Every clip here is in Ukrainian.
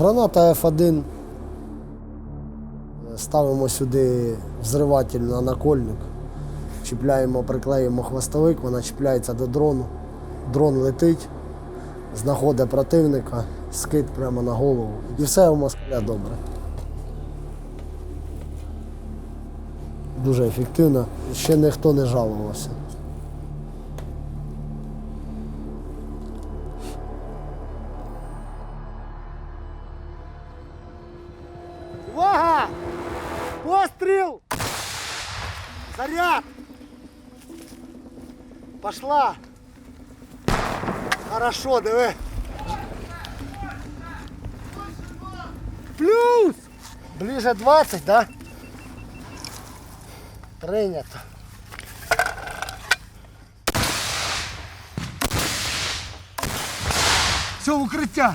Граната F1. Ставимо сюди взриватель на накольник. Чіпляємо, приклеїмо хвостовик, вона чіпляється до дрону. Дрон летить, знаходить противника, скид прямо на голову. І все у москаля добре. Дуже ефективно. Ще ніхто не жалувався. Постріл! Заряд! Пошла! Хорошо, диви. Плюс! Ближе 20, да? Прийнято. Все, в укриття.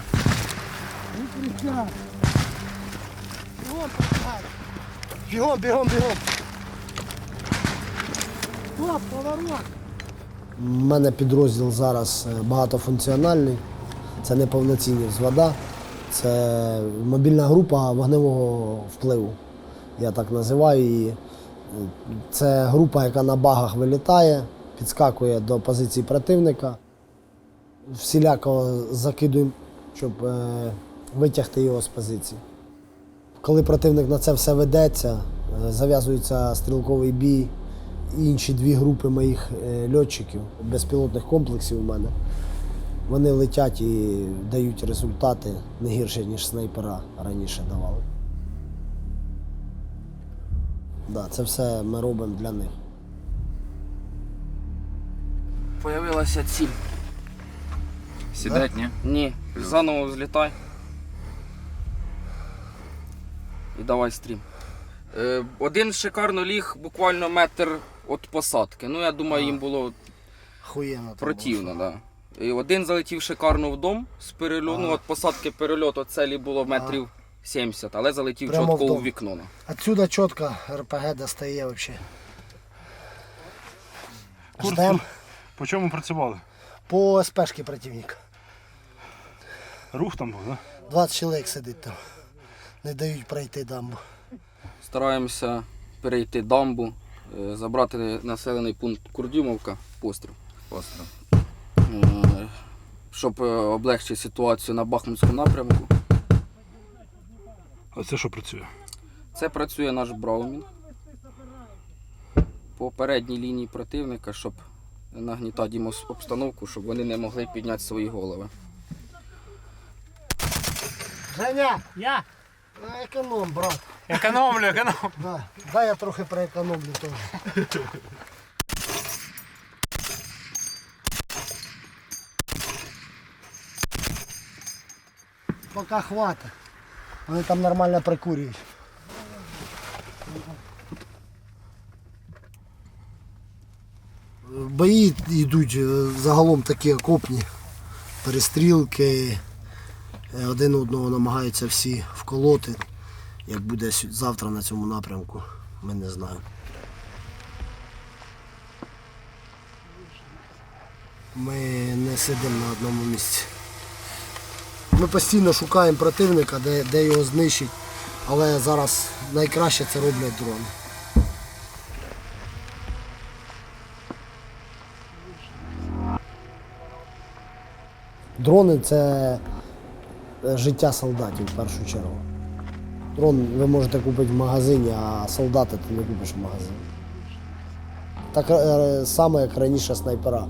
В укриття. Погнали. Бігом, бігом, бігом. Стоп, поворот. У мене підрозділ зараз е, багатофункціональний. Це не повноцінні взвода. Це мобільна група вогневого впливу. Я так називаю її. Це група, яка на багах вилітає, підскакує до позиції противника. Всіляко закидуємо, щоб е, витягти його з позиції. Коли противник на це все ведеться, е, зав'язується стрілковий бій. Інші дві групи моїх е, льотчиків, безпілотних комплексів у мене, вони летять і дають результати не гірше, ніж снайпера раніше давали. Да, це все ми робимо для них. Появилася ціль. Сідать, ні? Ні, заново взлітай. І давай стрім. Е, один шикарно ліг буквально метр від посадки. Ну, я думаю, їм було Хуєнно. там противно, да. І один залетів шикарно в дом з перельоту. Ну, від посадки перельоту целі було метрів 70, але залетів Прямо чітко у дом. вікно. Отсюда чітко РПГ достає взагалі. Курс Ждем по чому працювали? по СПшки противника. Рух там був, так? 20 чоловік сидить там. Не дають пройти дамбу. Стараємося перейти дамбу, е, забрати населений пункт Курдюмовка, постріл. Постріл. Е, щоб е, облегчити ситуацію на Бахмутському напрямку. А це що працює? Це працює наш Браумінг по передній лінії противника, щоб нагнітати їм обстановку, щоб вони не могли підняти свої голови. Женя! Я! Економ, брат. Економлю, економ. Да. Дай я трохи проекономлю теж. Поки хватить. Вони там нормально прикурюють. Бої йдуть е, загалом такі окопні, перестрілки. Е, Один одного намагаються всі вколоти. Як буде завтра на цьому напрямку, ми не знаємо. Ми не сидимо на одному місці. Ми постійно шукаємо противника, де, де його знищить, але зараз найкраще це роблять дрони. Дрони це життя солдатів в першу чергу. Дрон ви можете купити в магазині, а солдати ти не купиш в магазині. Так е, само, як раніше снайпера.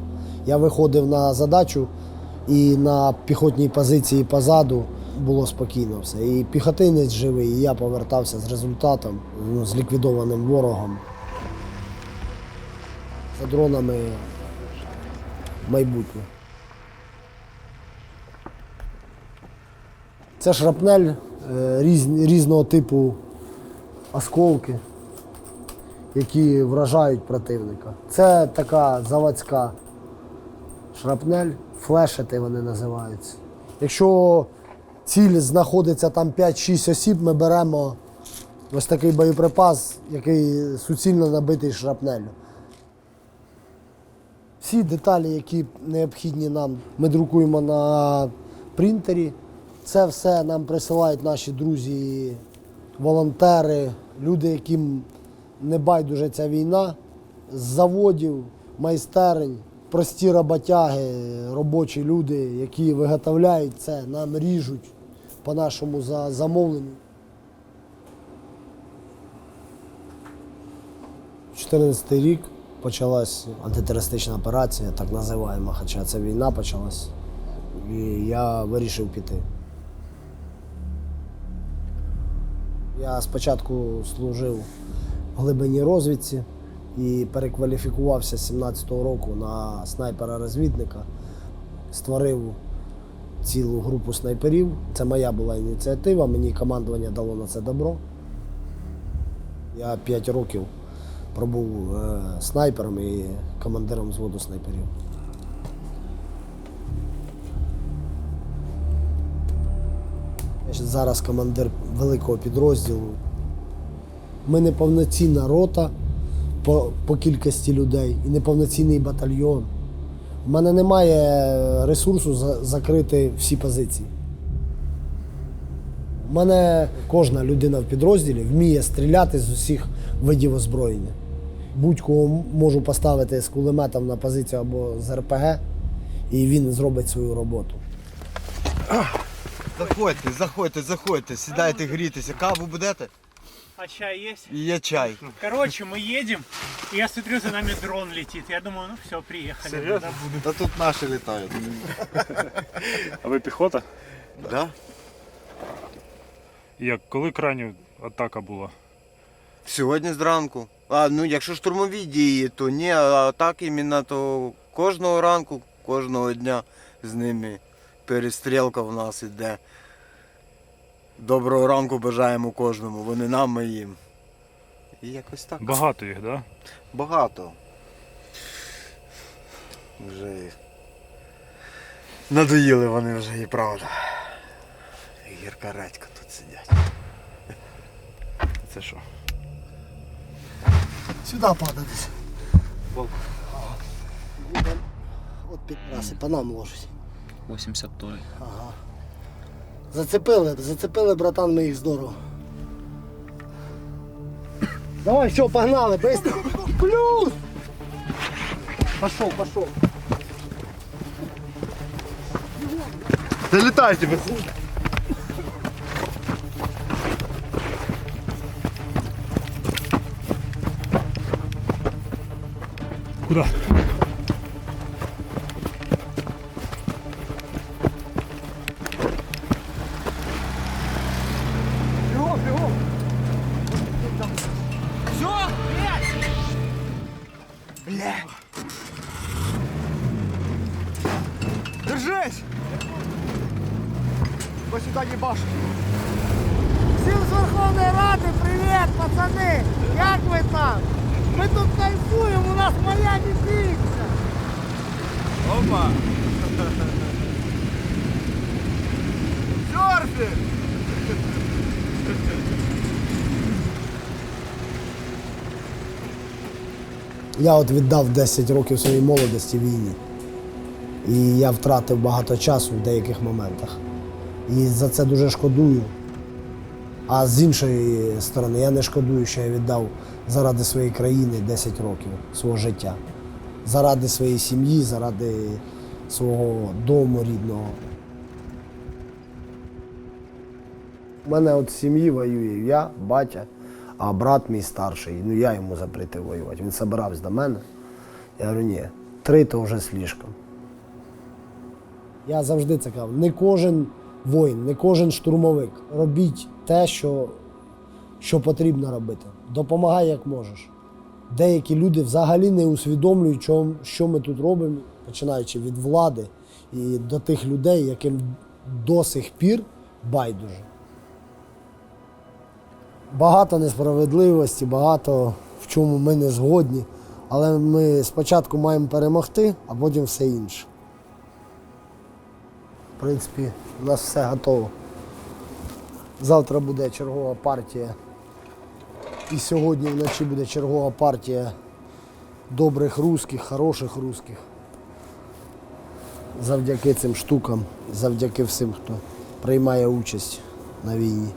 Я виходив на задачу і на піхотній позиції позаду було спокійно все. І піхотинець живий, і я повертався з результатом, ну, з ліквідованим ворогом. За дронами майбутнє. Це шрапнель е, різ, різного типу осколки, які вражають противника. Це така заводська шрапнель, флешети вони називаються. Якщо ціль знаходиться там 5-6 осіб, ми беремо ось такий боєприпас, який суцільно набитий шрапнелью. Всі деталі, які необхідні нам, ми друкуємо на принтері Це все нам присилають наші друзі, волонтери, люди, яким не байдуже ця війна, з заводів, майстерень, прості роботяги, робочі люди, які виготовляють це, нам ріжуть по нашому за- замовленню. 2014 рік почалась антитерористична операція, так називаємо, хоча це війна почалась. І я вирішив піти. Я спочатку служив в глибинній розвідці і перекваліфікувався з 17-го року на снайпера-розвідника. Створив цілу групу снайперів. Це моя була ініціатива, мені командування дало на це добро. Я 5 років пробув е, снайпером і командиром взводу снайперів. Зараз командир великого підрозділу. Ми не повноцінна рота по, по кількості людей і неповноцінний батальйон. У мене немає ресурсу за- закрити всі позиції. У мене кожна людина в підрозділі вміє стріляти з усіх видів озброєння. Будь-кого можу поставити з кулеметом на позицію або з РПГ, і він зробить свою роботу. Заходьте, заходьте, заходьте, сідайте, грітеся. Каву будете? А чай есть? І є чай. Короче, мы едем, и я смотрю, за нами дрон летит. Я думаю, ну все, приехали. Серйозно? Та тут наші літають. А ви піхота? Да? Як коли крайня атака була? Сьогодні зранку. А ну якщо штурмові дії, то ні, а так іменно то кожного ранку, кожного дня з ними перестрілка в нас іде. Доброго ранку бажаємо кожному. Вони нам, ми їм. І якось так. Багато їх, так? Да? Багато. Вже їх. Надоїли вони вже і правда. Гірка редька тут сидять. Це що? Сюди падатись. От підраси, по нам ложить. 82 Ага. Зацепили, зацепили, братан, ми їх здорово. Давай, все, погнали, быстро. Плюс! Пошел, пошел. Залітайте без Куди? Ось сюди не баш. Всім з Верховної Ради, привіт, пацани! Як ви там? Ми тут кайфуємо, у нас Майами піца! Опа! Серфінг! Я от віддав 10 років своєї молодості війні. І я втратив багато часу в деяких моментах. І за це дуже шкодую. А з іншої сторони, я не шкодую, що я віддав заради своєї країни 10 років свого життя. Заради своєї сім'ї, заради свого дому рідного. У мене от сім'ї воює я, батя, а брат мій старший. Ну я йому запретив воювати. Він собирався до мене. Я говорю, ні, три то вже слишком. Я завжди це казав, не кожен воїн, не кожен штурмовик. Робіть те, що, що потрібно робити. Допомагай як можеш. Деякі люди взагалі не усвідомлюють, що, ми тут робимо, починаючи від влади і до тих людей, яким до сих пір байдуже. Багато несправедливості, багато в чому ми не згодні. Але ми спочатку маємо перемогти, а потім все інше. В принципі, у нас все готово. Завтра буде чергова партія. І сьогодні вночі буде чергова партія добрих русських, хороших русських. Завдяки цим штукам, завдяки всім, хто приймає участь на війні.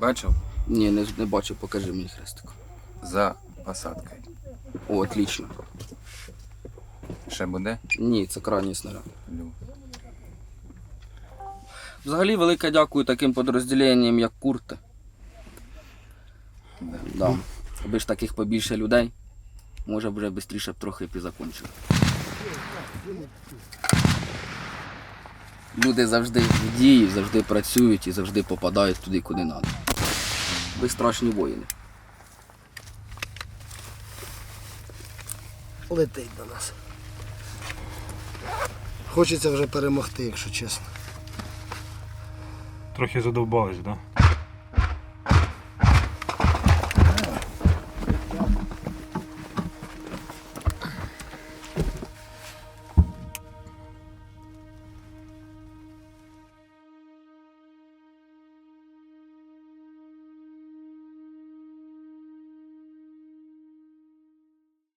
Бачив? Ні, не, не бачу, покажи мені хрестик. За посадкою. О, отлично. Ще буде? Ні, це крайній снаряд. Лю. Взагалі велике дякую таким підрозділенням, як Курти. Да. Аби ж таких побільше людей, може б вже швидше б трохи б і закончили. Люди завжди в дії, завжди працюють і завжди попадають туди, куди треба. Ви страшні воїни. Летить до нас. Хочеться вже перемогти, якщо чесно. Трохи задовбались, так? Да?